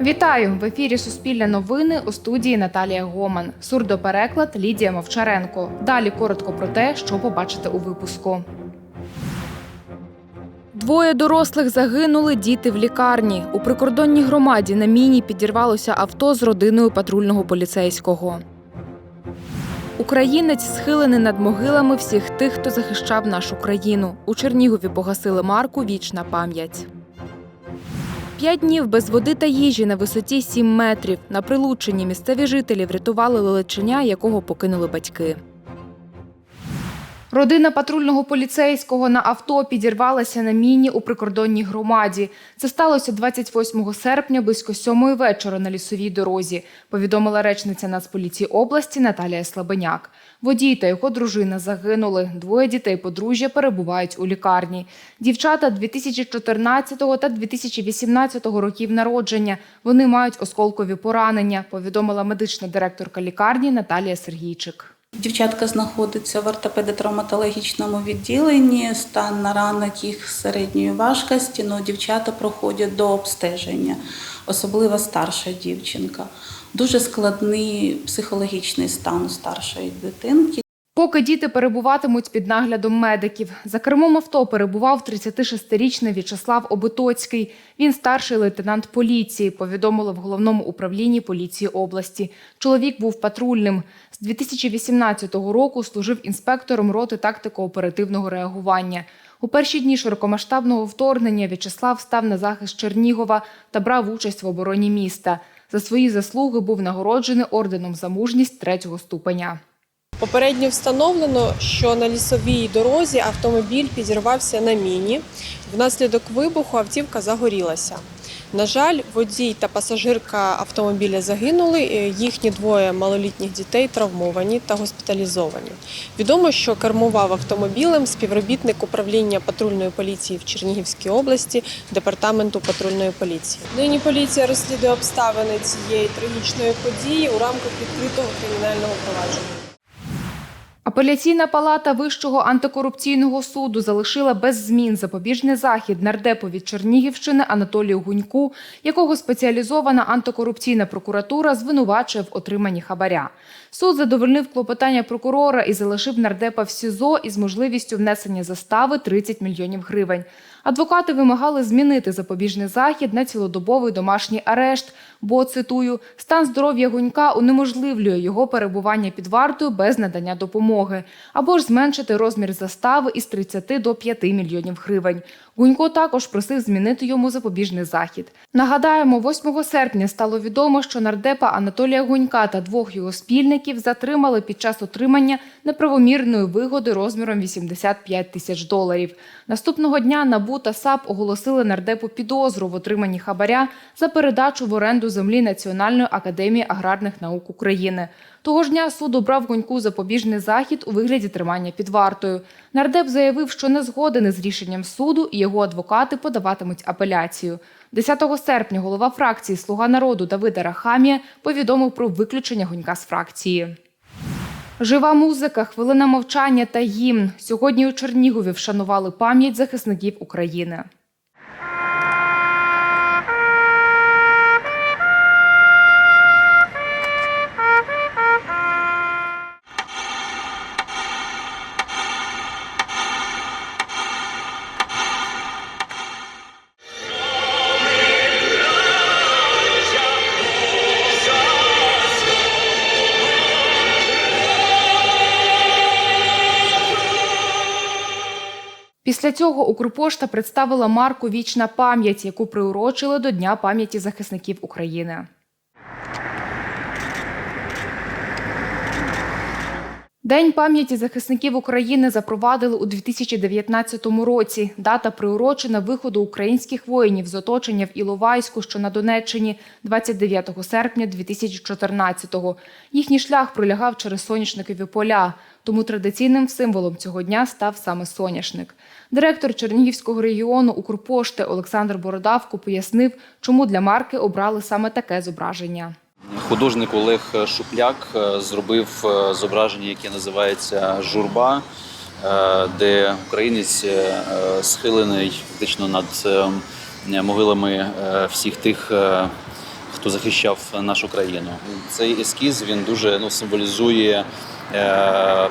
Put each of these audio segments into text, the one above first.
Вітаю в ефірі Суспільне новини у студії Наталія Гоман. Сурдопереклад Лідія Мовчаренко. Далі коротко про те, що побачите у випуску. Двоє дорослих загинули, діти в лікарні. У прикордонній громаді на міні підірвалося авто з родиною патрульного поліцейського. Українець схилений над могилами всіх тих, хто захищав нашу країну. У Чернігові погасили марку Вічна пам'ять. П'ять днів без води та їжі на висоті 7 метрів. На прилученні місцеві жителі врятували лелеченя, якого покинули батьки. Родина патрульного поліцейського на авто підірвалася на міні у прикордонній громаді. Це сталося 28 серпня близько сьомої вечора на лісовій дорозі, повідомила речниця Нацполіції області Наталія Слабеняк. Водій та його дружина загинули. Двоє дітей подружжя перебувають у лікарні. Дівчата 2014 та 2018 років народження. Вони мають осколкові поранення, повідомила медична директорка лікарні Наталія Сергійчик. Дівчатка знаходиться в ортопедо-травматологічному відділенні. Стан на ранок їх середньої важкості, але дівчата проходять до обстеження, особливо старша дівчинка. Дуже складний психологічний стан у старшої дитинки. Поки діти перебуватимуть під наглядом медиків. За кермом авто перебував 36-річний В'ячеслав Обитоцький. Він старший лейтенант поліції, повідомили в головному управлінні поліції області. Чоловік був патрульним. З 2018 року служив інспектором роти тактико-оперативного реагування. У перші дні широкомасштабного вторгнення В'ячеслав став на захист Чернігова та брав участь в обороні міста. За свої заслуги був нагороджений орденом за мужність третього ступеня. Попередньо встановлено, що на лісовій дорозі автомобіль підірвався на міні. Внаслідок вибуху автівка загорілася. На жаль, водій та пасажирка автомобіля загинули. Їхні двоє малолітніх дітей травмовані та госпіталізовані. Відомо, що кермував автомобілем співробітник управління патрульної поліції в Чернігівській області департаменту патрульної поліції. Нині поліція розслідує обставини цієї трагічної події у рамках відкритого кримінального провадження. Апеляційна палата Вищого антикорупційного суду залишила без змін запобіжний захід нардепу від Чернігівщини Анатолію Гуньку, якого спеціалізована антикорупційна прокуратура звинувачує в отриманні хабаря. Суд задовольнив клопотання прокурора і залишив нардепа в СІЗО із можливістю внесення застави 30 мільйонів гривень. Адвокати вимагали змінити запобіжний захід на цілодобовий домашній арешт, бо цитую, стан здоров'я гунька унеможливлює його перебування під вартою без надання допомоги, або ж зменшити розмір застави із 30 до 5 мільйонів гривень. Гунько також просив змінити йому запобіжний захід. Нагадаємо, 8 серпня стало відомо, що нардепа Анатолія Гунька та двох його спільників затримали під час отримання неправомірної вигоди розміром 85 тисяч доларів. Наступного дня НАБУ та САП оголосили нардепу підозру в отриманні хабаря за передачу в оренду землі Національної академії аграрних наук України. Того ж дня суд обрав Гуньку запобіжний захід у вигляді тримання під вартою. Нардеп заявив, що не згоден із рішенням суду і його адвокати подаватимуть апеляцію. 10 серпня голова фракції Слуга народу Давида Рахамія повідомив про виключення Гунька з фракції. Жива музика, хвилина мовчання та гімн. Сьогодні у Чернігові вшанували пам'ять захисників України. Після цього Укрпошта представила марку Вічна пам'ять, яку приурочили до Дня пам'яті захисників України. День пам'яті захисників України запровадили у 2019 році. Дата приурочена виходу українських воїнів з оточення в Іловайську, що на Донеччині, 29 серпня 2014-го. Їхній шлях пролягав через соняшникові поля. Тому традиційним символом цього дня став саме соняшник. Директор Чернігівського регіону Укрпошти Олександр Бородавко пояснив, чому для марки обрали саме таке зображення. Художник Олег Шупляк е, зробив е, зображення, яке називається Журба, е, де українець схилений фактично над е, могилами всіх тих хто захищав нашу країну. Цей ескіз він дуже ну, символізує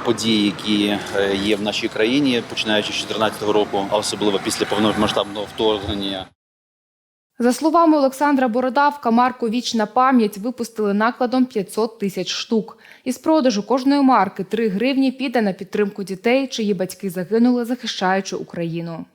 події, які е, є в нашій країні, починаючи з 2014 року, а особливо після повномасштабного вторгнення. За словами Олександра Бородавка, марку Вічна пам'ять випустили накладом 500 тисяч штук. Із продажу кожної марки 3 гривні піде на підтримку дітей, чиї батьки загинули, захищаючи Україну.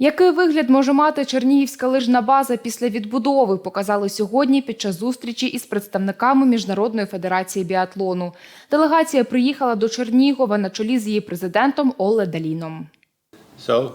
Який вигляд може мати Чернігівська лижна база після відбудови, показали сьогодні під час зустрічі із представниками Міжнародної федерації біатлону. Делегація приїхала до Чернігова на чолі з її президентом Оле Даліном. So.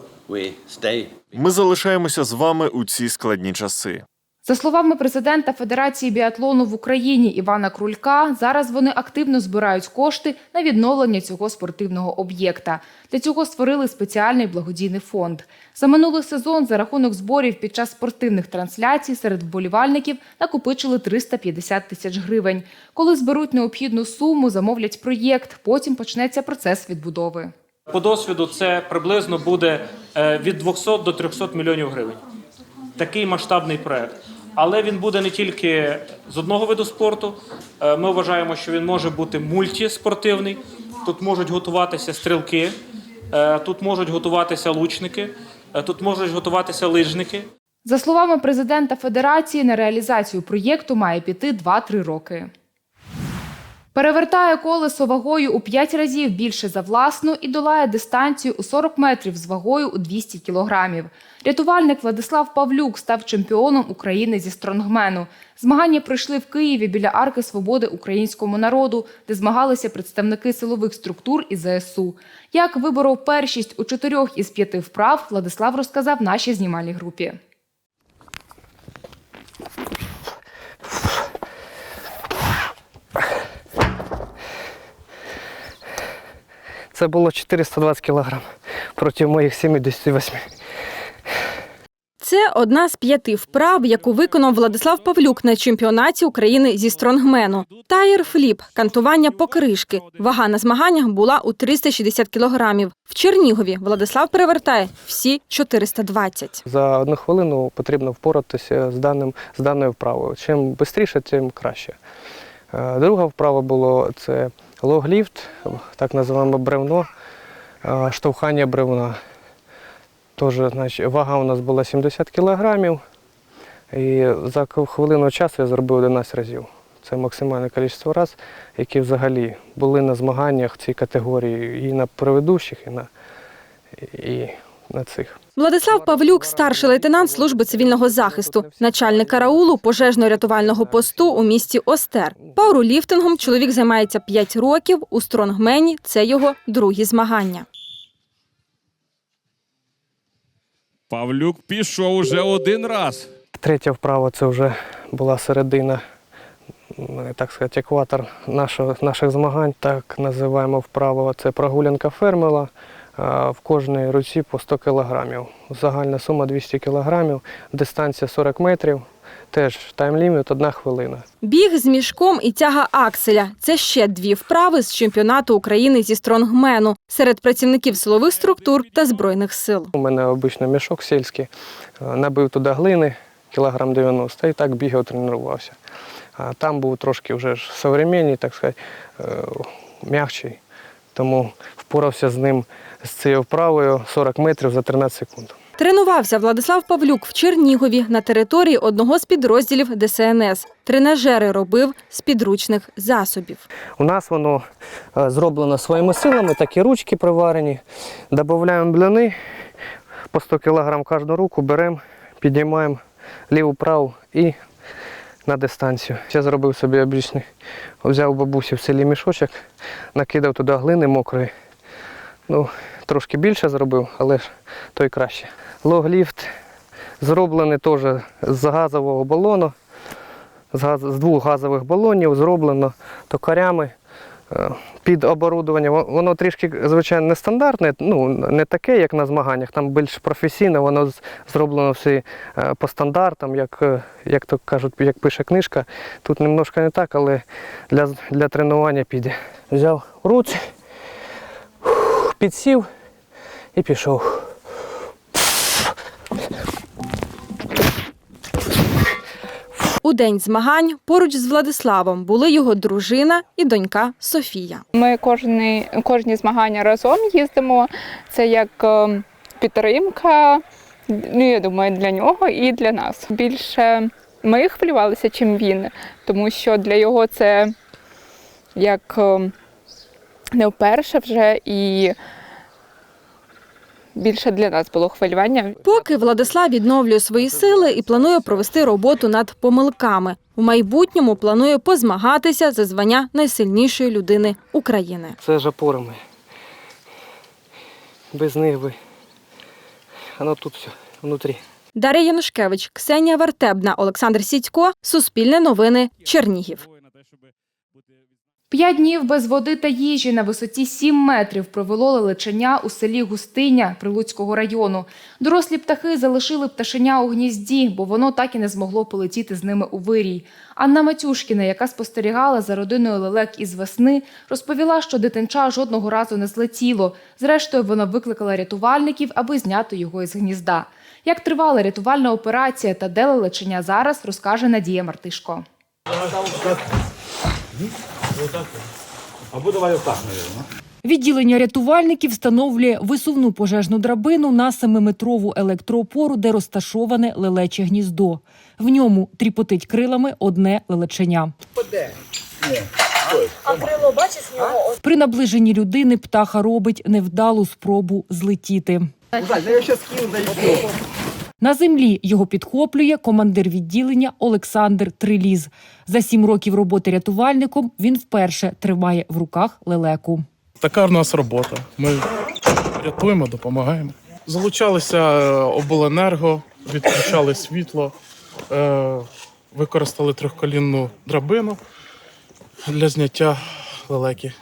Ми залишаємося з вами у ці складні часи. За словами президента Федерації біатлону в Україні Івана Крулька, зараз вони активно збирають кошти на відновлення цього спортивного об'єкта. Для цього створили спеціальний благодійний фонд. За минулий сезон за рахунок зборів під час спортивних трансляцій серед вболівальників накопичили 350 тисяч гривень. Коли зберуть необхідну суму, замовлять проєкт. Потім почнеться процес відбудови. По досвіду це приблизно буде е, від 200 до 300 мільйонів гривень. Такий масштабний проект. Але він буде не тільки з одного виду спорту. Е, Ми вважаємо, що він може бути мультиспортивний. Тут можуть готуватися стрілки, е, тут можуть готуватися лучники, е, тут можуть готуватися лижники. За словами президента Федерації, на реалізацію проєкту має піти 2-3 роки. Перевертає колесо вагою у 5 разів більше за власну і долає дистанцію у 40 метрів з вагою у 200 кілограмів. Рятувальник Владислав Павлюк став чемпіоном України зі стронгмену. Змагання пройшли в Києві біля Арки Свободи українському народу, де змагалися представники силових структур і ЗСУ. Як виборов першість у чотирьох із п'яти вправ, Владислав розказав нашій знімальній групі. Це було 420 кг проти моїх 78. Це одна з п'яти вправ, яку виконав Владислав Павлюк на чемпіонаті України зі стронгмену. Таєр фліп, кантування покришки. Вага на змаганнях була у 360 кілограмів. В Чернігові Владислав перевертає всі 420. За одну хвилину потрібно впоратися з, даним, з даною вправою. Чим швидше, тим краще. Е, Друга вправа було це логліфт, так називаємо бревно, штовхання бревна. Тож, значить, вага у нас була 70 кілограмів. І за хвилину часу я зробив 11 разів. Це максимальне кількість разів, які взагалі були на змаганнях цій категорії і на проведущих, і на, і на цих. Владислав Павлюк, старший лейтенант служби цивільного захисту, начальник караулу пожежно-рятувального посту у місті Остер. Пауерліфтингом чоловік займається 5 років. У стронгмені це його другі змагання. Павлюк пішов уже один раз. Третя вправа це вже була середина, так сказати, екватор нашого, наших змагань. Так називаємо вправа. Це прогулянка фермела. А, В кожній руці по 100 кілограмів. Загальна сума 200 кілограмів, дистанція 40 метрів. Теж тайм-ліміт одна хвилина. Біг з мішком і тяга акселя це ще дві вправи з чемпіонату України зі стронгмену серед працівників силових структур та збройних сил. У мене обично мішок сільський, е, набив туди глини, кілограм 90, і так бігав, тренувався. А там був трошки вже ж современний, так сказати, е, м'якший. Тому впорався з ним з цією вправою 40 метрів за 13 секунд. Тренувався Владислав Павлюк в Чернігові на території одного з підрозділів ДСНС. Тренажери робив з підручних засобів. У нас воно е, зроблено своїми силами, такі ручки приварені. Додаємо блини по 100 кг кожну руку, беремо, піднімаємо ліву праву і на дистанцію. Я зробив собі обрічний. Взяв бабусі в селі мішочок, накидав туди глини мокрої. Ну, трошки більше зробив, але ж той краще. Логліфт зроблений теж з газового балону з, газ, з двох газових балонів зроблено токарями під оборудовання. Воно трішки, звичайно, нестандартне, ну, не таке, як на змаганнях, там більш професійне, воно зроблено все е, по стандартам, як, е, як то кажуть, як пише книжка. Тут немножко не так, але для, для тренування піде. Взяв руці, підсів і пішов. У день змагань поруч з Владиславом були його дружина і донька Софія. Ми кожні, кожні змагання разом їздимо. Це як е, підтримка, ну я думаю, для нього і для нас. Більше ми хвилювалися, чим він, тому що для його це як е, не вперше вже і більше для нас було хвилювання. Поки Владислав відновлює свої сили і планує провести роботу над помилками. У майбутньому планує позмагатися за звання найсильнішої людини України. Це ж опори ми. Без них би. Воно тут все, внутрі. Дар'я Янушкевич, Ксенія Вартебна, Олександр Сідько. Суспільне новини. Чернігів. П'ять днів без води та їжі на висоті 7 метрів провело лелечення у селі Густиня Прилуцького району. Дорослі птахи залишили пташеня у гнізді, бо воно так і не змогло полетіти з ними у вирій. Анна Матюшкіна, яка спостерігала за родиною лелек із весни, розповіла, що дитинча жодного разу не злетіло. Зрештою, вона викликала рятувальників, аби зняти його із гнізда. Як тривала рятувальна операція та де лелечення зараз, розкаже Надія Мартишко. Відділення рятувальників встановлює висувну пожежну драбину на семиметрову електроопору, де розташоване лелече гніздо. В ньому тріпотить крилами одне лелеченя. При наближенні людини птаха робить невдалу спробу злетіти. На землі його підхоплює командир відділення Олександр Триліз. За сім років роботи рятувальником він вперше тримає в руках лелеку. Така в нас робота. Ми рятуємо, допомагаємо. Залучалися е, обленерго, відключали світло, е, використали трьохколінну драбину для зняття лелеки.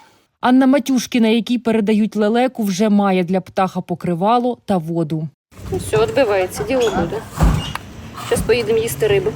Анна Матюшкіна, якій передають лелеку, вже має для птаха покривало та воду. Ну все, відбивається, діло буде. Зараз поїдемо їсти рибу.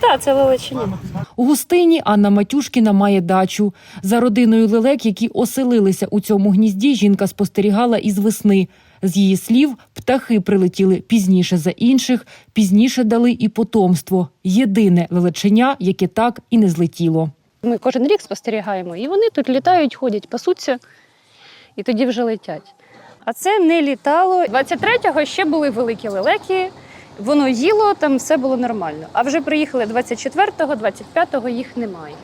Так, це величиня. У густині Анна Матюшкіна має дачу. За родиною лелек, які оселилися у цьому гнізді, жінка спостерігала із весни. З її слів, птахи прилетіли пізніше за інших, пізніше дали і потомство. Єдине лелеченя, яке так і не злетіло. Ми кожен рік спостерігаємо, і вони тут літають, ходять, пасуться, і тоді вже летять. А це не літало. 23-го ще були великі лелеки, воно їло, там все було нормально. А вже приїхали 24-го, 25-го їх немає.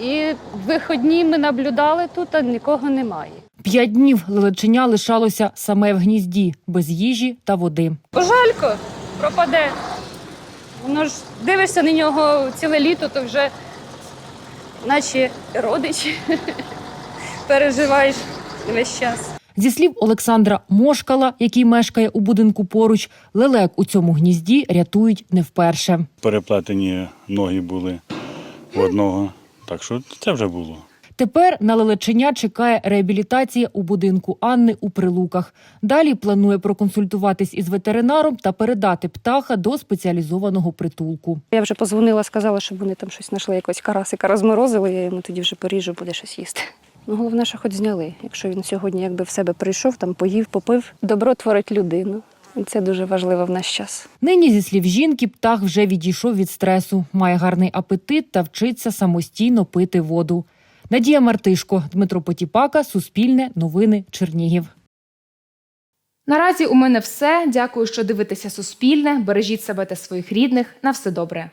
І виходні ми наблюдали тут, а нікого немає. П'ять днів лелеченя лишалося саме в гнізді, без їжі та води. Жалько пропаде. Воно ж дивишся на нього ціле літо, то вже наче родич переживаєш весь час. Зі слів Олександра Мошкала, який мешкає у будинку поруч, лелек у цьому гнізді рятують не вперше. Переплетені ноги були в одного. Так що це вже було. Тепер на лелеченя чекає реабілітація у будинку Анни у Прилуках. Далі планує проконсультуватись із ветеринаром та передати птаха до спеціалізованого притулку. Я вже позвонила, сказала, щоб вони там щось знайшли, якогось карасика розморозили, я йому тоді вже поріжу, буде щось їсти. Ну, головне, що хоч зняли. Якщо він сьогодні якби в себе прийшов, там поїв, попив, добро творить людину. І це дуже важливо в наш час. Нині, зі слів жінки, птах вже відійшов від стресу, має гарний апетит та вчиться самостійно пити воду. Надія Мартишко, Дмитро Потіпака, Суспільне, Новини, Чернігів. Наразі у мене все. Дякую, що дивитеся Суспільне. Бережіть себе та своїх рідних. На все добре.